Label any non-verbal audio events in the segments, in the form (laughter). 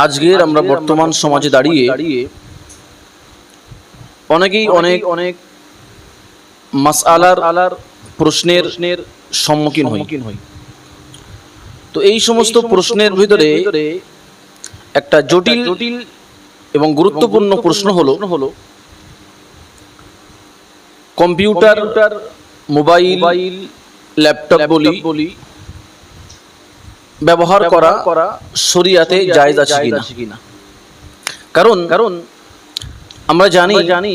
আজকের আমরা বর্তমান সমাজে দাঁড়িয়ে অনেকেই অনেক অনেক মাসআলার আলার প্রশ্নের সম্মুখীন হই। তো এই সমস্ত প্রশ্নের ভিতরে একটা জটিল জটিল এবং গুরুত্বপূর্ণ প্রশ্ন হলো হলো কম্পিউটার মোবাইল ল্যাপটপ বলি বলি ব্যবহার করা করা শরিয়াতে জায়েজ আছে কিনা? কারণ কারণ আমরা জানি জানি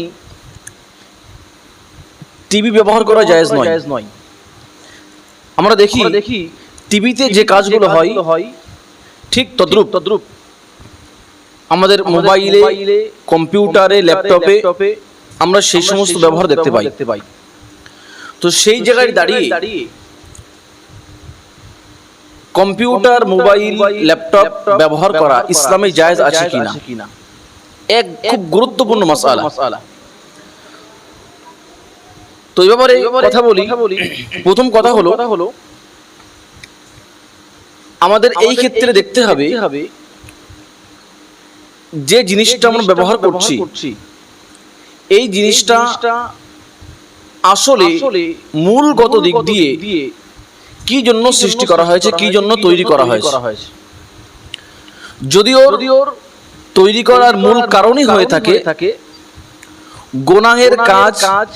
টিভি ব্যবহার করা জায়েজ নয়। নয়। আমরা দেখি দেখি টিভিতে যে কাজগুলো হয় হয় ঠিক তদ্রুপ। তদ্রুপ। আমাদের মোবাইলে কম্পিউটারে ল্যাপটপে আমরা সেই সমস্ত ব্যবহার দেখতে পাই। দেখতে পাই। তো সেই জায়গায় দাঁড়িয়ে দাঁড়িয়ে কম্পিউটার মোবাইল ল্যাপটপ ব্যবহার করা ইসলামে জায়েজ আছে কিনা? এক খুব গুরুত্বপূর্ণ মাসালা। তো এই ব্যাপারে কথা বলি। (clears throat) প্রথম কথা হলো হলো আমাদের এই ক্ষেত্রে দেখতে হবে যে জিনিসটা আমরা ব্যবহার করছি। এই জিনিসটা আসলে মূলগত দিক দিয়ে কি জন্য সৃষ্টি করা হয়েছে কি জন্য তৈরি করা হয়েছে? যদিও তৈরি করার মূল কারণই হয়ে থাকে থাকে গোনাহের কাজ কাজ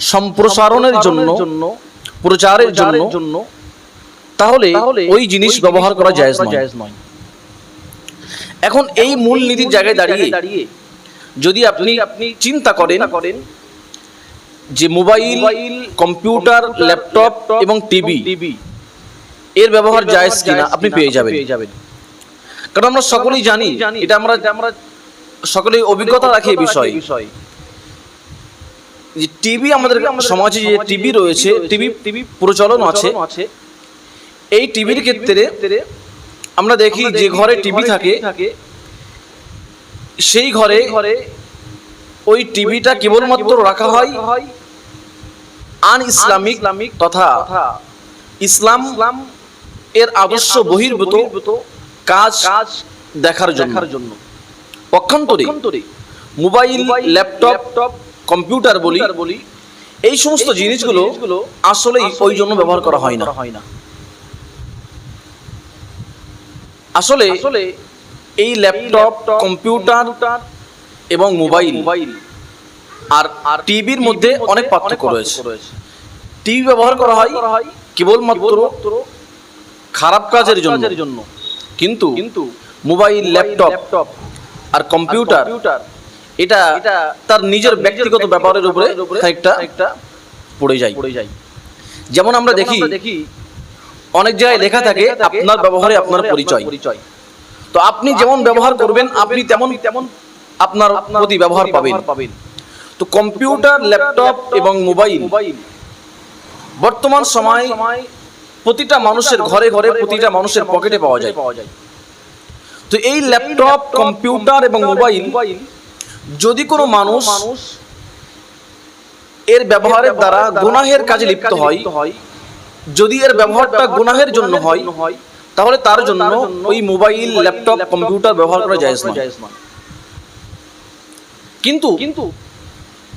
সম্প্রসারণের জন্য প্রচারের জন্য তাহলে ওই জিনিস ব্যবহার করা জায়েজ নয়। এখন এই মূল নীতির জায়গায় দাঁড়িয়ে দাঁড়িয়ে যদি আপনি আপনি চিন্তা করেন করেন যে মোবাইল কম্পিউটার ল্যাপটপ এবং টিভি এর ব্যবহার জায়েজ কিনা আপনি পেয়ে যাবেন। কারণ আমরা সকলেই জানি এটা আমরা আমরা সকলেই অভিজ্ঞতা রাখি এই বিষয়ে। যে টিভি আমাদের সমাজে যে টিভি রয়েছে টিভি টিভি প্রচলন আছে। এই টিভির ক্ষেত্রে আমরা দেখি যে ঘরে টিভি থাকে সেই ঘরে ঘরে ওই টিভিটা কেবলমাত্র রাখা হয় আন ইসলামিক তথা ইসলাম এর আদর্শ বহির্ভূত কাজ কাজ দেখার জন্য। পক্ষান্তরে মোবাইল ল্যাপটপ টপ কম্পিউটার বলি বলি এই সমস্ত জিনিসগুলো আসলেই ওই জন্য ব্যবহার করা হয় না। হয় না। আসলে আসলে এই ল্যাপটপ কম্পিউটার এবং মোবাইল মোবাইল আর আর টিভির মধ্যে অনেক পার্থক্য রয়েছে। টিভি ব্যবহার করা হয় কেবলমাত্র খারাপ কাজের জন্য। কিন্তু কিন্তু মোবাইল ল্যাপটপ আর কম্পিউটার এটা তার নিজের ব্যক্তিগত ব্যাপারের উপরে একটা একটা পড়ে যায়। পড়ে যায়। যেমন আমরা দেখি দেখি অনেক জায়গায় লেখা থাকে আপনার ব্যবহারে আপনার পরিচয়। পরিচয়। তো আপনি যেমন ব্যবহার করবেন আপনি তেমন তেমন আপনার প্রতি ব্যবহার পাবেন। পাবেন। তো কম্পিউটার, ল্যাপটপ এবং মোবাইল। বর্তমান সময় প্রতিটা মানুষের ঘরে ঘরে প্রতিটা মানুষের পকেটে পাওয়া যায়। তো এই ল্যাপটপ, কম্পিউটার এবং মোবাইল যদি কোনো মানুষ এর ব্যবহারের দ্বারা গুনাহের কাজে লিপ্ত হয়, যদি এর ব্যবহারটা গুনাহের জন্য হয়, তাহলে তার জন্য ওই মোবাইল, ল্যাপটপ, কম্পিউটার ব্যবহার করা যায় কিন্তু কিন্তু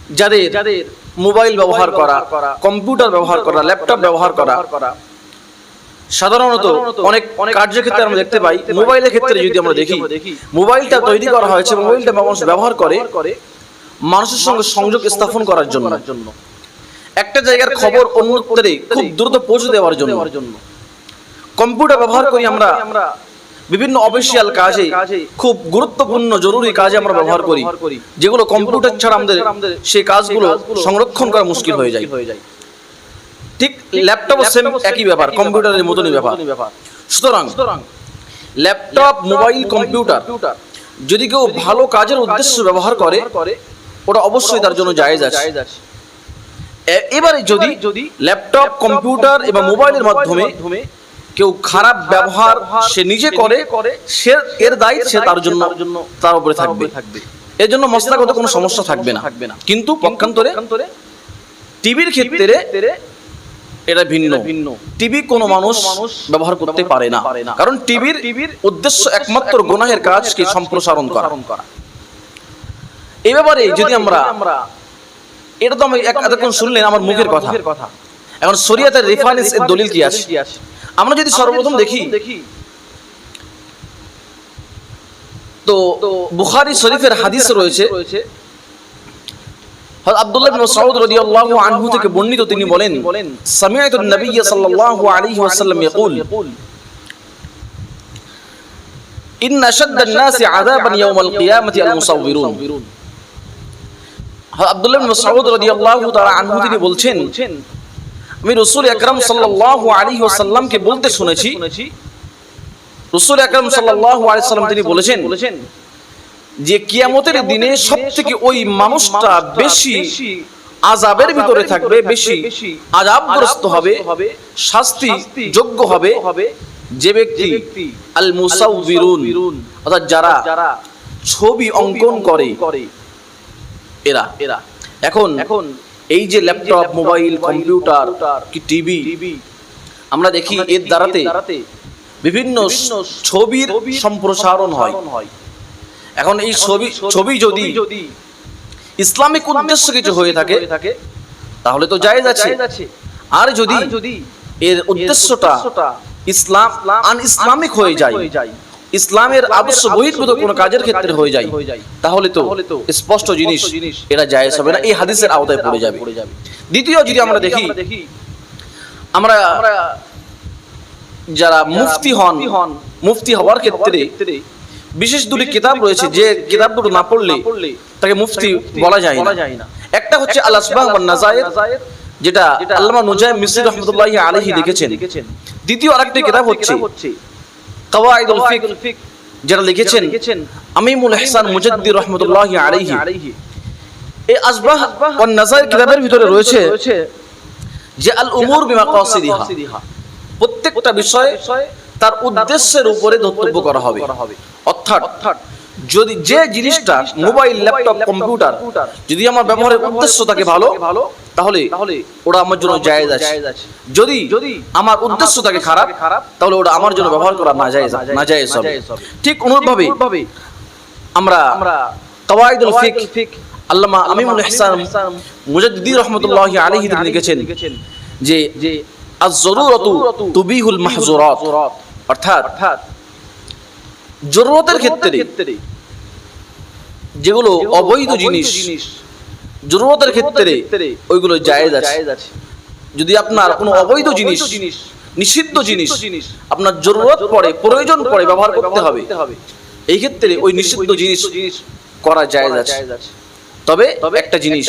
যাদের যাদের মোবাইল ব্যবহার করা কম্পিউটার ব্যবহার করা ল্যাপটপ ব্যবহার করা সাধারণত অনেক অনেক কার্যক্ষেত্রে আমরা দেখতে পাই মোবাইলের ক্ষেত্রে যদি আমরা দেখি মোবাইলটা তৈরি করা হয়েছে মোবাইলটা মানুষ ব্যবহার করে মানুষের সঙ্গে সংযোগ স্থাপন করার জন্য। একটা জায়গার খবর অন্যত্রে খুব দ্রুত পৌঁছে দেওয়ার জন্য। কম্পিউটার ব্যবহার করি আমরা আমরা বিভিন্ন অফিসিয়াল কাজে খুব গুরুত্বপূর্ণ জরুরি কাজে আমরা ব্যবহার করি। যেগুলো কম্পিউটার ছাড়া আমাদের সেই কাজগুলো সংরক্ষণ করা মুশকিল হয়ে যায়। ঠিক ল্যাপটপ সেম একই ব্যাপার কম্পিউটারের মতনই ব্যাপার। সুতরাং ল্যাপটপ মোবাইল কম্পিউটার যদি কেউ ভালো কাজের উদ্দেশ্য ব্যবহার করে ওটা অবশ্যই তার জন্য জায়েজ আছে। এবারে যদি যদি ল্যাপটপ কম্পিউটার এবং মোবাইলের মাধ্যমে কেউ খারাপ ব্যবহার সে নিজে করে সে এর দায়িত্ব সে তার জন্য তার উপরে থাকবে। এর জন্য মশলাগত কোনো সমস্যা থাকবে না। কিন্তু পক্ষান্তরে টিভির ক্ষেত্রে এটা ভিন্ন। ভিন্ন। টিভি কোনো মানুষ ব্যবহার করতে পারে না। কারণ টিভির টিভির উদ্দেশ্য একমাত্র গুনাহের কাজকে সম্প্রসারণ করা। এই ব্যাপারে যদি আমরা আমরা এটা তো আমি এতক্ষণ শুনলেন আমার মুখের কথা। এখন শরিয়াতের রেফারেন্স এর দলিল কি আছে? আমরা যদি সর্বপ্রথম দেখি তো বুখারী শরীফের হাদিস রয়েছে। আব্দুল্লাহ ইবনে মাসউদ রাদিয়াল্লাহু আনহু থেকে বর্ণিত তিনি বলেন সামিআতু নবী সাল্লাল্লাহু আলাইহি ওয়াসাল্লাম ইয়াকুল ইন আশাদ্দান নাসি আযাবান ইয়াওমাল কিয়ামাতি আল আব্দুল্লাহ ইবনে মাসউদ রাদিয়াল্লাহু তাআলা আনহু তিনি বলছেন আমি রাসূল আকরাম সাল্লাল্লাহু আলাইহি ওয়াসাল্লামকে বলতে শুনেছি। রাসূল আকরাম সাল্লাল্লাহু আলাইহি সাল্লাম তিনি বলেছেন বলেছেন যে কিয়ামতের দিনে সবথেকে ওই মানুষটা বেশি আযাবের ভিতরে থাকবে, বেশি আযাবগ্রস্ত হবে, শাস্তি যোগ্য হবে যে ব্যক্তি আল মুসাউবিরুন অর্থাৎ যারা ছবি অঙ্কন করে। এরা। এরা এখন এখন এই যে ল্যাপটপ মোবাইল কম্পিউটার কি টিভি আমরা দেখি এর দ্বারাতে বিভিন্ন ছবির সম্প্রসারণ হয়। এখন এই ছবি ছবি যদি ইসলামিক উদ্দেশ্য কিছু হয়ে থাকে তাহলে তো জায়েজ আছে। আর যদি এর উদ্দেশ্যটা ইসলাম আন ইসলামিক হয়ে যায় ইসলামের আদর্শ বহির্ভূত কোনো কাজের ক্ষেত্রে হয়ে যায়। তাহলে তো স্পষ্ট জিনিস এটা জায়েজ হবে না। এই হাদিসের আওতায় পড়ে যাবে। দ্বিতীয় যদি আমরা দেখি আমরা যারা মুফতি হন মুফতি হওয়ার ক্ষেত্রে বিশেষ দুটি কিতাব রয়েছে যে কিতাব দুটো না পড়লে তাকে মুফতি বলা যায় না। একটা হচ্ছে আল আসবাহ নাজায়ের যেটা আল্লামা নুজাইম মিসরি রহমাতুল্লাহি আলাইহি লিখেছেন। দ্বিতীয় আরেকটি কিতাব হচ্ছে কাওয়াইদুল ফিক যেটা লিখেছেন আমিমুল ইহসান মুজাদ্দিদ রহমাতুল্লাহি আলাইহি। এই আসবাহ ওয়ান নাজার কিতাবের ভিতরে রয়েছে যে আল উমুর বিমা কাসিদিহা প্রত্যেকটা বিষয় তার উদ্দেশ্যের উপরে ধর্তব্য করা হবে। অর্থাৎ যদি যে জিনিসটা মোবাইল ল্যাপটপ কম্পিউটার যদি আমার ব্যবহারের উদ্দেশ্য থাকে ভালো তাহলে ওটা আমার জন্য জায়েজ আছে। যদি যদি আমার উদ্দেশ্য থাকে খারাপ তাহলে ওটা আমার জন্য ব্যবহার করা না জায়েজ না জায়েজ হবে। ঠিক অনুরূপভাবে আমরা কাওয়াইদুল ফিক আল্লামা আমিমুল ইহসান মুজাদ্দিদ রাহমাতুল্লাহি আলাইহি তিনি লিখেছেন যে যে আজ-জরুরাতু তুবিহুল মাহজুরাত অর্থাৎ জরুরতের ক্ষেত্রে যেগুলো অবৈধ জিনিস জরুরতের ক্ষেত্রে ওইগুলো জায়েজ আছে। যদি আপনার কোনো অবৈধ জিনিস নিষিদ্ধ জিনিস আপনার জরুরত পড়ে প্রয়োজন পড়ে ব্যবহার করতে হবে। এই ক্ষেত্রে ওই নিষিদ্ধ জিনিস করা জায়েজ আছে। তবে একটা জিনিস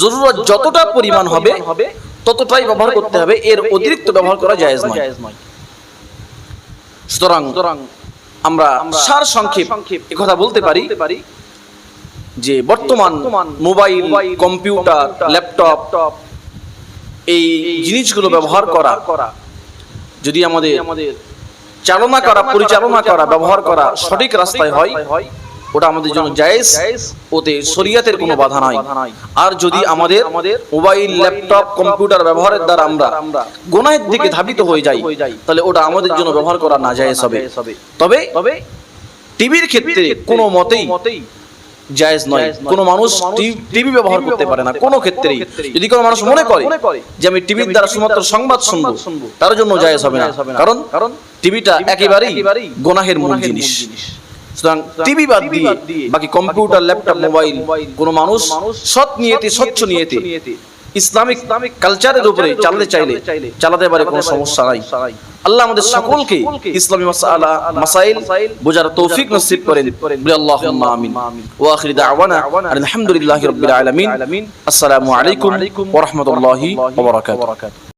জরুরত যতটা পরিমাণ হবে ততটাই ব্যবহার করতে হবে। এর অতিরিক্ত ব্যবহার করা জায়েজ নয়। সুতরাং আমরা সার সংক্ষেপ কথা বলতে পারি যে বর্তমান মোবাইল কম্পিউটার ল্যাপটপ এই জিনিসগুলো ব্যবহার করা যদি আমাদের আমাদের চালনা করা পরিচালনা করা ব্যবহার করা সঠিক রাস্তায় হয় ওটা আমাদের জন্য জায়েজ ওতে শরিয়াতের কোনো বাধা নাই। আর যদি আমাদের মোবাইল ল্যাপটপ কম্পিউটার ব্যবহারের দ্বারা আমরা গুনাহের দিকে ধাবিত হয়ে যাই তাহলে ওটা আমাদের জন্য ব্যবহার করা না জায়েজ হবে। তবে তবে টিভির ক্ষেত্রে কোনো মতেই জায়েজ নয়। কোনো মানুষ টিভি ব্যবহার করতে পারে না। কোনো ক্ষেত্রেই। যদি কোনো মানুষ মনে করে যে আমি টিভির দ্বারা শুধুমাত্র সংবাদ শুনব তার জন্য জায়েজ হবে না। কারণ কারণ টিভিটা একেবারেই গোনাহের মূল জিনিস। সুতরাং টিভি বাদ দিয়ে বাকি কম্পিউটার ল্যাপটপ মোবাইল কোনো মানুষ সৎ নিয়েতে স্বচ্ছ নিয়েতে ইসলামিক কালচারের উপরে চালাতে চাইলে চালাতে পারে কোনো সমস্যা নাই। আল্লাহ আমাদের সকলকে ইসলামী মাসালা মাসাইল বোঝার তৌফিক নসিব করেন। বলে আল্লাহুম্মা আমিন। ওয়া আখির দাওয়ানা আলহামদুলিল্লাহি রাব্বিল আলামিন। আসসালামু আলাইকুম ওয়া রাহমাতুল্লাহি ওয়া বারাকাতুহু।